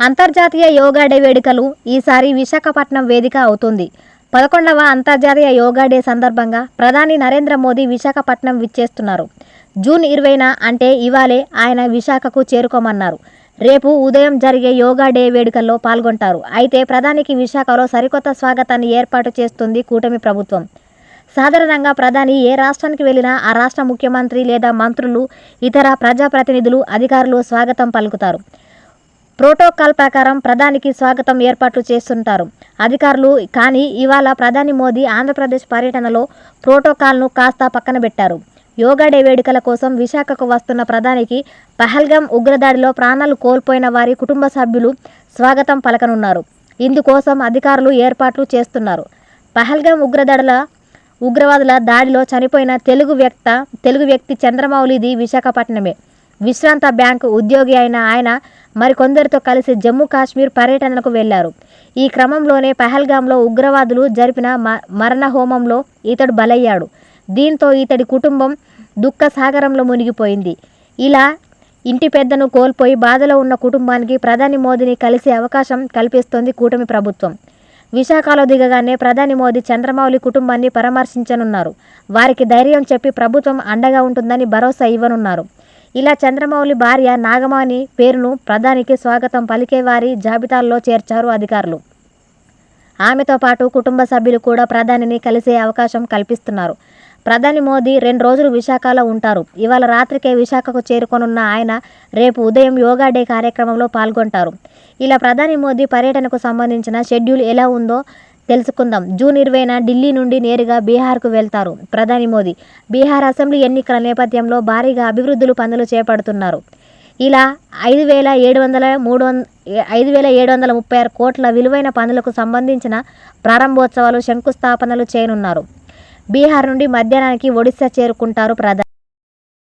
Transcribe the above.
అంతర్జాతీయ యోగా డే వేడుకలు ఈసారి విశాఖపట్నం వేదిక అవుతుంది. పదకొండవ అంతర్జాతీయ యోగా డే సందర్భంగా ప్రధాని నరేంద్ర మోదీ విశాఖపట్నం విచ్చేస్తున్నారు. జూన్ ఇరవైన అంటే ఇవాళే ఆయన విశాఖకు చేరుకోమన్నారు. రేపు ఉదయం జరిగే యోగా డే వేడుకల్లో పాల్గొంటారు. అయితే ప్రధానికి విశాఖలో సరికొత్త స్వాగతాన్ని ఏర్పాటు చేస్తుంది కూటమి ప్రభుత్వం. సాధారణంగా ప్రధాని ఏ రాష్ట్రానికి వెళ్ళినా ఆ రాష్ట్ర ముఖ్యమంత్రి లేదా మంత్రులు ఇతర ప్రజాప్రతినిధులు అధికారులు స్వాగతం పలుకుతారు. ప్రోటోకాల్ ప్రకారం ప్రధానికి స్వాగతం ఏర్పాట్లు చేస్తుంటారు. అధికారులు కానీ ఇవాళ ప్రధాని మోదీ ఆంధ్రప్రదేశ్ పర్యటనలో ప్రోటోకాల్ను కాస్త పక్కన పెట్టారు. యోగా డే వేడుకల కోసం విశాఖకు వస్తున్న ప్రధానికి పహల్గం ఉగ్రదాడిలో ప్రాణాలు కోల్పోయిన వారి కుటుంబ సభ్యులు స్వాగతం పలకనున్నారు. ఇందుకోసం అధికారులు ఏర్పాట్లు చేస్తున్నారు. పహల్గాం ఉగ్రదాడుల ఉగ్రవాదుల దాడిలో చనిపోయిన తెలుగు వ్యక్త తెలుగు వ్యక్తి చంద్రమౌళిది విశాఖపట్నమే. విశ్రాంత బ్యాంకు ఉద్యోగి అయిన ఆయన మరికొందరితో కలిసి జమ్మూ కాశ్మీర్ పర్యటనకు వెళ్ళారు. ఈ క్రమంలోనే పహల్గాంలో ఉగ్రవాదులు జరిపిన మ మరణ హోమంలో ఇతడు బలయ్యాడు. దీంతో ఇతడి కుటుంబం దుఃఖ సాగరంలో మునిగిపోయింది. ఇలా ఇంటి పెద్దను కోల్పోయి బాధలో ఉన్న కుటుంబానికి ప్రధాని మోదీని కలిసే అవకాశం కల్పిస్తోంది కూటమి ప్రభుత్వం. విశాఖలో దిగగానే ప్రధాని మోదీ చంద్రమౌళి కుటుంబాన్ని పరామర్శించనున్నారు. వారికి ధైర్యం చెప్పి ప్రభుత్వం అండగా ఉంటుందని భరోసా ఇవ్వనున్నారు. ఇలా చంద్రమౌళి భార్య నాగమాణి పేరును ప్రధానికి స్వాగతం పలికే వారి జాబితాల్లో చేర్చారు అధికారులు. ఆమెతో పాటు కుటుంబ సభ్యులు కూడా ప్రధానిని కలిసే అవకాశం కల్పిస్తున్నారు. ప్రధాని మోదీ రెండు రోజులు విశాఖలో ఉంటారు. ఇవాళ రాత్రికే విశాఖకు చేరుకొనున్న ఆయన రేపు ఉదయం యోగా డే కార్యక్రమంలో పాల్గొంటారు. ఇలా ప్రధాని మోదీ పర్యటనకు సంబంధించిన షెడ్యూల్ ఎలా ఉందో తెలుసుకుందాం. జూన్ ఇరవైన ఢిల్లీ నుండి నేరుగా బీహార్కు వెళ్తారు ప్రధాని మోదీ. బీహార్ అసెంబ్లీ ఎన్నికల నేపథ్యంలో భారీగా అభివృద్ధులు పనులు చేపడుతున్నారు. ఇలా ఐదు వేల ఏడు వందల మూడు వంద ఐదు వేల ఏడు వందల ముప్పై ఆరు కోట్ల విలువైన పనులకు సంబంధించిన ప్రారంభోత్సవాలు శంకుస్థాపనలు చేయనున్నారు. బీహార్ నుండి మధ్యాహ్నానికి ఒడిశా చేరుకుంటారు ప్రధాని.